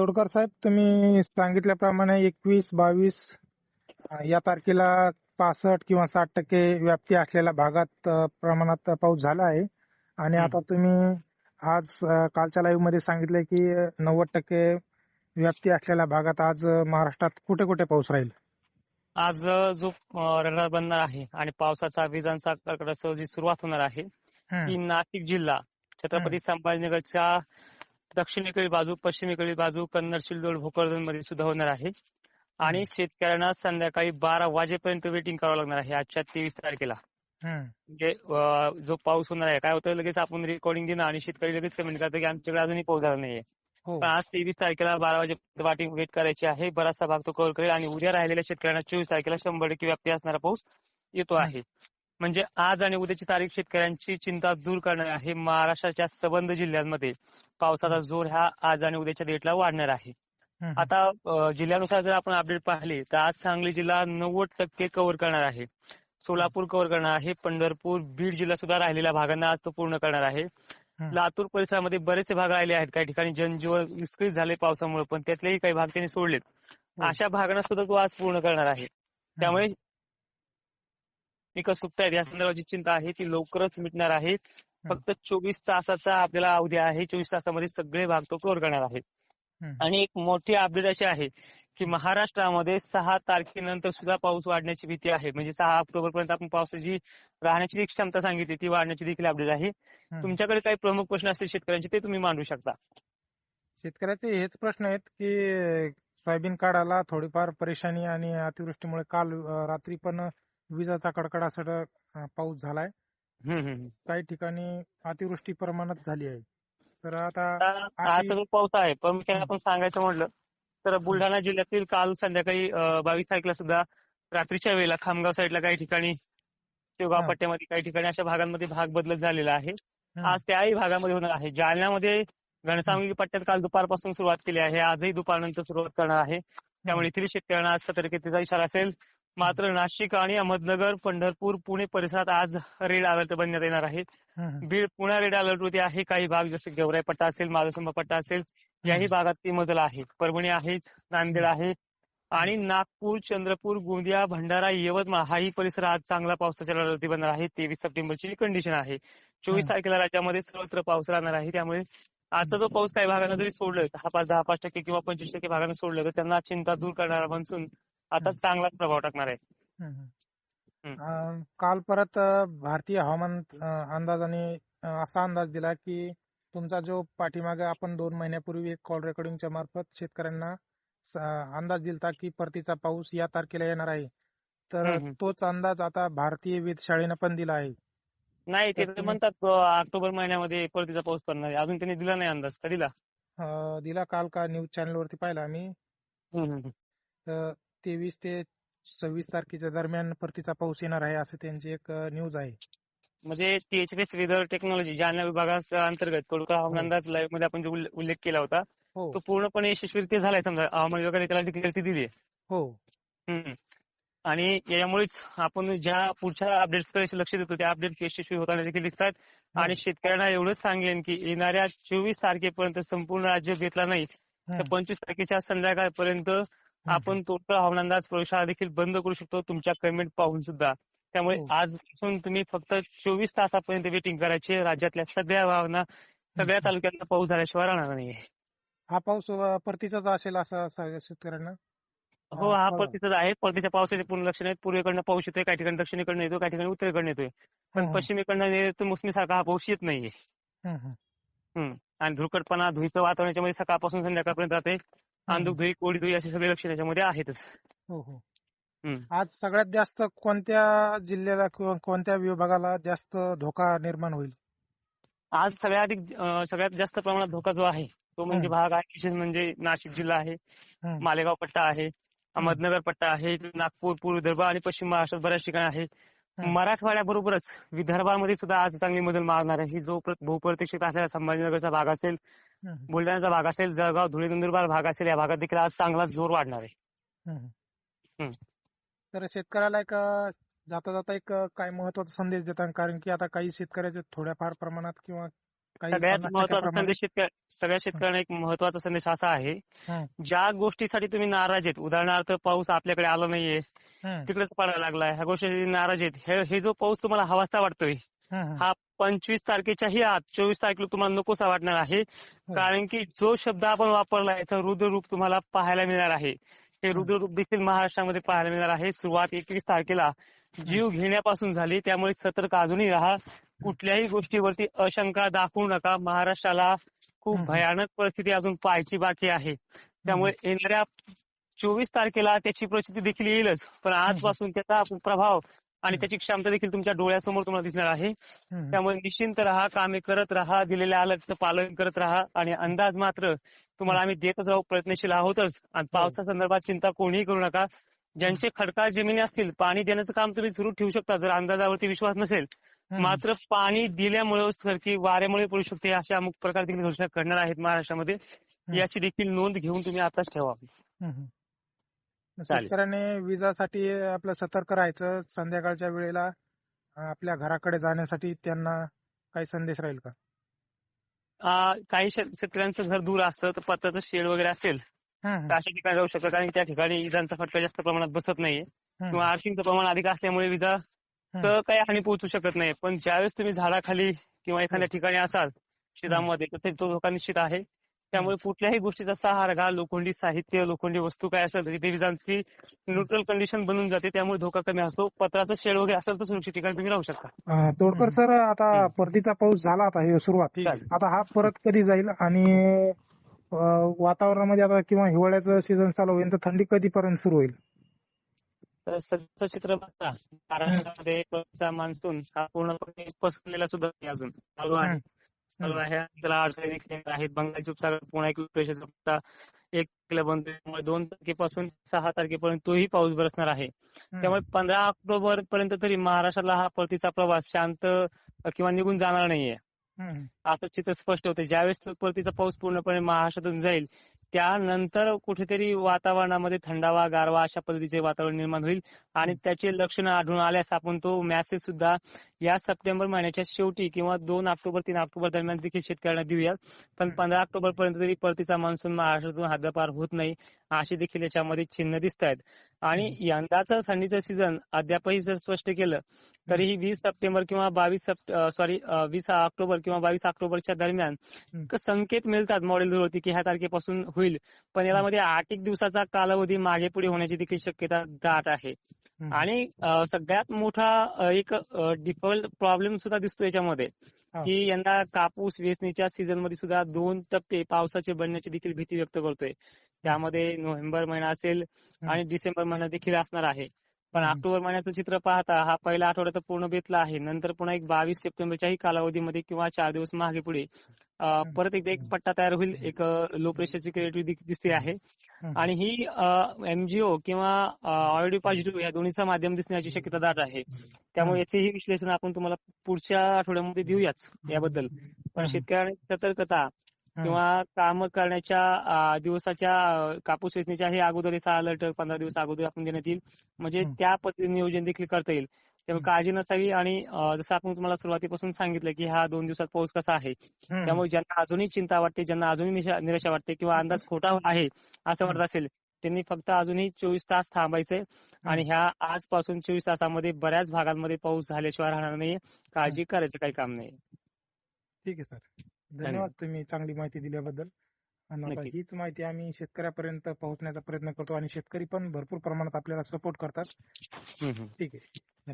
तोडकर साहेब तुम्ही सांगितल्याप्रमाणे एकवीस बावीस या तारखेला पासष्ट किंवा साठ टक्के व्याप्ती असलेल्या भागात प्रमाणात पाऊस झाला आहे. आणि. आता तुम्ही आज कालच्या लाईव्हमध्ये सांगितले की नव्वद टक्के व्याप्ती असलेल्या भागात आज महाराष्ट्रात कुठे कुठे पाऊस राहील? आज जो रडार बनणार आहे आणि पावसाचा विजांचा कडकडासह जी सुरुवात होणार आहे. ती नाशिक जिल्हा छत्रपती संभाजीनगरच्या दक्षिणेकडील बाजू पश्चिमेकडील बाजू कन्नड सिल्लोड भोकरदनमध्ये सुद्धा होणार आहे. आणि शेतकऱ्यांना संध्याकाळी बारा वाजेपर्यंत वेटिंग करावं लागणार आहे आजच्या तेवीस तारखेला. हं, म्हणजे जो पाऊस होणार आहे काय होतं लगेच आपण रेकॉर्डिंग देणं आणि शेतकरी लगेच कमेंट करतात की आमच्याकडे अजूनही पाऊस झाला नाहीये. हो. पण आज तेवीस तारखेला बारा वाजेपर्यंत वाटिंग वेट करायची आहे. बराचसा भाग तो कव्हर करेल आणि उद्या राहिलेल्या शेतकऱ्यांना चोवीस तारखेला शंभर टक्के व्याप्ती असणारा पाऊस येतो. आहे. म्हणजे आज आणि उद्याची तारीख शेतकऱ्यांची चिंता दूर करणार आहे. महाराष्ट्राच्या सबंध जिल्ह्यांमध्ये पावसाचा जोर हा आज आणि उद्याच्या डेटला वाढणार आहे. आता जिल्ह्यानुसार जर आपण अपडेट पाहिले तर आज सांगली जिल्हा नव्वद टक्के कव्हर करणार आहे. सोलापूर कव्हर करणार आहे. पंढरपूर बीड जिल्हा सुद्धा राहिलेल्या भागांना आज तो पूर्ण करणार आहे. लातूर परिसरामध्ये बरेचसे भाग राहिले आहेत. काही ठिकाणी जनजीवन विस्कळीत झाले पावसामुळे पण त्यातलेही काही भाग त्यांनी सोडलेत. हो. अशा भागांना सुद्धा तो आज पूर्ण करणार आहे. त्यामुळे पिकं सुकतायत या संदर्भाची चिंता आहे ती लवकरच मिटणार आहे. फक्त चोवीस तासाचा आपल्याला अवधी आहे. चोवीस तासामध्ये सगळे भाग तो कव्हर करणार आहे. आणि एक मोठी अपडेट अशी आहे की महाराष्ट्रामध्ये सहा तारखेनंतर सुद्धा पाऊस वाढण्याची भीती आहे. म्हणजे सहा ऑक्टोबर पर्यंत आपण पावसाची राहण्याची जी क्षमता सांगितली ती वाढण्याची देखील अपडेट आहे. तुमच्याकडे काही प्रमुख प्रश्न असतील शेतकऱ्यांचे ते तुम्ही मांडू शकता. शेतकऱ्याचे हेच प्रश्न आहेत की सोयाबीन काढायला थोडीफार परेशानी आणि अतिवृष्टीमुळे काल रात्री पण विजाचा कडकडासह अ, पाऊस झालाय. हम्म, हम्म, हम्म. काही ठिकाणी अतिवृष्टी प्रमाणात झाली आहे. तर आता आता अशी- पाऊस आहे प्रामुख्याने आपण सांगायचं म्हटलं तर बुलढाणा जिल्ह्यातील काल संध्याकाळी बावीस तारखेला सुद्धा रात्रीच्या वेळेला खामगाव साईडला काही ठिकाणी शेवगाव हा. पट्ट्यामध्ये काही ठिकाणी अशा भागांमध्ये भाग बदलत झालेला आहे. आज त्याही भागामध्ये होणार आहे. जालन्यामध्ये घनसावंगी पट्ट्यात काल दुपारपासून सुरुवात केली आहे. आजही दुपारनंतर सुरुवात करणार आहे. त्यामुळे येथील शेतकऱ्यांना आज सतर्कतेचा इशारा असेल. मात्र नाशिक आणि अहमदनगर पंढरपूर पुणे परिसरात आज रेड अलर्ट बनण्यात येणार आहे हं, हं. बीड पुन्हा रेड अलर्ट वरती आहे. काही भाग जसे गेवराई पट्टा असेल माधवसंबा पट्टा असेल याही भागात ती मजल आहे. परभणी आहेच नांदेड आहे आणि नागपूर चंद्रपूर गोंदिया भंडारा यवतमाळ हाही परिसर आज चांगला पावसाच्या लढती बनणार आहे. तेवीस सप्टेंबरची कंडिशन आहे. चोवीस हं. तारखेला राज्यामध्ये सर्वत्र पाऊस राहणार आहे. त्यामुळे आजचा जो पाऊस काही भागांना जरी सोडलं दहा पाच दहा पाच टक्के किंवा पंचवीस टक्के भागांना सोडलं तर त्यांना चिंता दूर करणारा मान्सून आता. चांगलाच प्रभाव टाकणार आहे. काल परत भारतीय हवामान अंदाजाने असा अंदाज दिला की तुमचा जो पाठीमागे आपण दोन महिन्यापूर्वी एक कॉल रेकॉर्डिंगच्या मार्फत शेतकऱ्यांना अंदाज दिलता की परतीचा पाऊस या तारखेला येणार आहे. तर. तोच अंदाज आता भारतीय वेधशाळेनं पण दिला आहे. नाही ते म्हणतात ऑक्टोबर महिन्यामध्ये परतीचा पाऊस पडणार आहे. अजून त्यांनी दिला नाही अंदाज. का दिला? दिला काल का न्यूज चॅनल वरती पाहिला आम्ही. हम्म. तेवीस ते सव्वीस तारखेच्या दरम्यान परतीचा पाऊस येणार आहे असं त्यांची एक न्यूज आहे. म्हणजे टीएचपीएस वेदर टेक्नॉलॉजी जालना विभागाच्या अंतर्गत तोडका हवामान अंदाज लाईव्हमध्ये आपण जो उल्लेख केला होता हो. तो पूर्णपणे यशस्वीरित्या झालाय समजा. हवामान विभागाने त्याला डिक्लेअरटी दिली हो. आणि यामुळेच आपण ज्या पुढच्या अपडेट्सकडे लक्ष देतो त्या अपडेट यशस्वी होताना देखील दिसतात. हो. आणि शेतकऱ्यांना एवढंच सांगेन की येणाऱ्या चोवीस तारखेपर्यंत संपूर्ण राज्य घेतला नाही तर हं, पंचवीस तारखेच्या संध्याकाळपर्यंत हं, आपण टोटल हवामान अंदाज प्रयोगशाळा देखील बंद करू शकतो तुमच्या कमेंट पाहून सुद्धा. त्यामुळे हो. आजपासून तुम्ही फक्त चोवीस तासापर्यंत वेटिंग करायची. राज्यातल्या सगळ्या भागांना सगळ्या. तालुक्यांना पाऊस झाल्याशिवाय राहणार नाही हा पाऊस अं, परतीचाच असेल असं शेतकऱ्यांना? हो हा. परतीचाच आहे. परतीच्या पावसाचे पूर्ण लक्षण आहेत. पूर्वेकडनं पाऊस येतोय काही ठिकाणी दक्षिणेकडनं येतो काही ठिकाणी उत्तरेकडनं येतोय. पण पश्चिमेकडनं येतो मोसमीसारखा हा पाऊस येत नाहीये. आणि धुळकटपणा धुळीचं वातावरण याच्यामध्ये सकाळपासून संध्याकाळपर्यंत राहते अंधुक धुळी कोडी धुळी असे सगळे लक्षण याच्यामध्ये आहेतच हो हो. आज सगळ्यात जास्त कोणत्या जिल्ह्याला किंवा कोणत्या विभागाला जास्त धोका निर्माण होईल आज सगळ्यात अधिक सगळ्यात जास्त प्रमाणात धोका जो आहे तो म्हणजे. भाग आहे विशेष म्हणजे नाशिक जिल्हा आहे मालेगाव पट्टा आहे अहमदनगर पट्टा आहे नागपूर पूर्व विदर्भ आणि पश्चिम महाराष्ट्रात बऱ्याच ठिकाणी आहे. मराठवाड्याबरोबरच विदर्भामध्ये सुद्धा आज चांगली मजल मारणार आहे. ही जो प्र- बहुप्रतीक्षित असलेला संभाजीनगरचा भाग असेल बुलढाण्याचा भाग असेल जळगाव धुळे नंदुरबार भाग असेल या भागात देखील आज चांगला जोर वाढणार आहे. तर शेतकऱ्याला एक जाता जाता एक काय महत्त्वाचा संदेश देतात. कारण की आता काही शेतकऱ्याचे थोड्याफार प्रमाणात किंवा सगळ्यात महत्त्वाचा संदेश शेतकऱ्या सगळ्या शेतकऱ्यांना एक महत्त्वाचा संदेश असा आहे हं, ज्या गोष्टीसाठी तुम्ही नाराज आहेत उदाहरणार्थ पाऊस आपल्याकडे आला नाहीये हं, तिकडेच पडायला लागलाय ह्या गोष्टी नाराज आहेत हे हे जो पाऊस तुम्हाला हवासा वाटतोय हं, हं. हा पंचवीस तारखेच्याही आत चोवीस तारखेला तुम्हाला नकोसा वाटणार आहे कारण की जो शब्द आपण वापरला याचं रुद्र रूप तुम्हाला पाहायला मिळणार आहे. हे रुद्र रूप देखील महाराष्ट्रामध्ये पाहायला मिळणार आहे. सुरुवात एकवीस तारखेला जीव घेण्यापासून झाली त्यामुळे सतर्क अजूनही राहा. कुठल्याही गोष्टीवरती अशंका दाखवू नका. महाराष्ट्राला खूप. भयानक परिस्थिती अजून पाहायची बाकी आहे. त्यामुळे येणाऱ्या चोवीस तारखेला त्याची परिस्थिती देखील येईलच. पण आजपासून त्याचा प्रभाव आणि त्याची क्षमता देखील तुमच्या डोळ्यासमोर तुम्हाला दिसणार आहे. हं, त्यामुळे निश्चिंत राहा कामे करत राहा दिलेल्या अलर्टचं पालन करत राहा आणि अंदाज मात्र तुम्हाला आम्ही देतच राहू प्रयत्नशील आहोतच. आणि पावसा संदर्भात चिंता कोणीही करू नका. ज्यांचे खडकाळ जमिनी असतील पाणी देण्याचं काम तुम्ही सुरू ठेवू शकता. जर अंदाजावरती विश्वास नसेल हं. मात्र पाणी दिल्यामुळे सरकी वाऱ्यामुळे पडू शकते अशा अमुक प्रकार देखील घोषणा करणार आहेत महाराष्ट्रामध्ये. याची देखील नोंद घेऊन तुम्ही आताच ठेवा. चालेल. शेतकऱ्याने विजासाठी आपलं सतर्क राहायचं संध्याकाळच्या वेळेला आपल्या घराकडे जाण्यासाठी त्यांना काही संदेश राहील का? काही शेत- शेतकऱ्यांचं घर दूर असतं तर पत्र्याचं शेड वगैरे असेल तर अशा ठिकाणी राहू शकतं कारण त्या ठिकाणी विजांचा फटका जास्त प्रमाणात बसत नाहीये. किंवा आर्शिंगचं प्रमाण अधिक असल्यामुळे विजा तर काही हानी पोहोचू शकत नाही. पण ज्यावेळेस तुम्ही झाडाखाली किंवा एखाद्या ठिकाणी असाल शेतामध्ये तर ते- तो धोका निश्चित आहे. त्यामुळे कुठल्याही गोष्टीचा सहारा घ्या लोखंडी साहित्य लोखंडी वस्तू काय असेल तर विजांची न्यूट्रल कंडिशन बनून जाते त्यामुळे धोका कमी असतो. पत्राचं शेड वगैरे असेल तर सुरक्षित ठिकाणी तुम्ही राहू शकता. तोडकर सर आता. परतीचा पाऊस झाला आता हे सुरुवात. आता हा परत कधी जाईल? आणि वातावरणामध्ये आता किंवा हिवाळ्याचं सीझन चालू होईल तर थंडी कधीपर्यंत सुरू होईल? तर सध्याचं चित्र बघता. महाराष्ट्रामध्ये मान्सून हा पूर्णपणे पसरलेला सुद्धा नाही अजून. चालू आहे. चालू आहे. त्याला अडचणी देखील आहेत. बंगालच्या उपसागर पुन्हा एक प्रेशरचा एक किलो बनतोय त्यामुळे दोन तारखेपासून सहा तारखेपर्यंत तोही पाऊस बरसणार आहे. त्यामुळे पंधरा ऑक्टोबर पर्यंत तरी महाराष्ट्राला हा परतीचा प्रवास शांत किंवा निघून जाणार नाहीये. असं चित्र स्पष्ट होते. ज्यावेळेस परतीचा पाऊस पूर्णपणे महाराष्ट्रातून जाईल त्यानंतर कुठेतरी वातावरणामध्ये थंडावा गारवा अशा पद्धतीचे वातावरण निर्माण होईल. आणि त्याचे लक्षणं आढळून आल्यास आपण तो मेसेज सुद्धा या सप्टेंबर महिन्याच्या शेवटी किंवा दोन ऑक्टोबर तीन ऑक्टोबर दरम्यान देखील शेतकऱ्यांना देऊयात पण. पंधरा ऑक्टोबर पर्यंत तरी परतीचा मान्सून महाराष्ट्रातून हद्दपार होत नाही अशी देखील याच्यामध्ये चिन्ह दिसत आहेत आणि यंदाचं थंडीचं सीझन अद्यापही जर स्पष्ट केलं तरीही वीस सप्टेंबर किंवा बावीस सॉरी वीस ऑक्टोबर किंवा बावीस ऑक्टोबरच्या दरम्यान संकेत मिळतात मॉडेलवरती की ह्या तारखेपासून होईल. पण याला मध्ये आठ एक दिवसाचा कालावधी मागे पुढे होण्याची देखील शक्यता दाट आहे. आणि सगळ्यात मोठा एक डिफॉल्ट प्रॉब्लेम सुद्धा दिसतो याच्यामध्ये. की यंदा कापूस वेचणीच्या सीझनमध्ये सुद्धा दोन टप्पे पावसाचे बनण्याची देखील भीती व्यक्त करतोय. त्यामध्ये नोव्हेंबर महिना असेल आणि डिसेंबर महिना देखील असणार आहे. पण. ऑक्टोबर महिन्याचं चित्र पाहता हा पहिला आठवडा तर पूर्ण बेतला आहे. नंतर पुन्हा एक बावीस सप्टेंबरच्याही कालावधीमध्ये किंवा चार दिवस मागे पुढे परत एकदा एक पट्टा तयार होईल. एक लो प्रेशरची क्रिएटिव्ह दिसते आहे. आणि ही एमजीओ किंवा ऑडिओ पॉझिटिव्ह या दोन्हीचं माध्यम दिसण्याची शक्यता दाट आहे. त्यामुळे याचेही विश्लेषण आपण तुम्हाला पुढच्या आठवड्यामध्ये देऊयाच याबद्दल. पण. शेतकऱ्यांनी सतर्कता. किंवा काम करण्याच्या दिवसाच्या कापूस वेचणीच्या हे अगोदर असा अलर्ट पंधरा दिवस अगोदर आपण देण्यात येईल. म्हणजे. त्या पद्धतीने नियोजन देखील करता येईल. त्यामुळे काळजी नसावी आणि जसं आपण तुम्हाला सुरुवातीपासून सांगितलं की हा दोन दिवसात पाऊस कसा आहे. त्यामुळे ज्यांना अजूनही चिंता वाटते ज्यांना अजूनही निराशा वाटते किंवा अंदाज खोटा आहे असं वाटत असेल त्यांनी फक्त अजूनही चोवीस तास थांबायचे आणि ह्या आजपासून चोवीस तासामध्ये बऱ्याच भागांमध्ये पाऊस झाल्याशिवाय राहणार नाही काळजी करायचं काही काम नाही. ठीक आहे सर. धन्यवाद. तुम्ही चांगली माहिती दिल्याबद्दल. आणि. हीच माहिती आम्ही शेतकऱ्यापर्यंत पोहोचण्याचा प्रयत्न करतो आणि शेतकरी पण भरपूर प्रमाणात आपल्याला सपोर्ट करतात. ठीक आहे.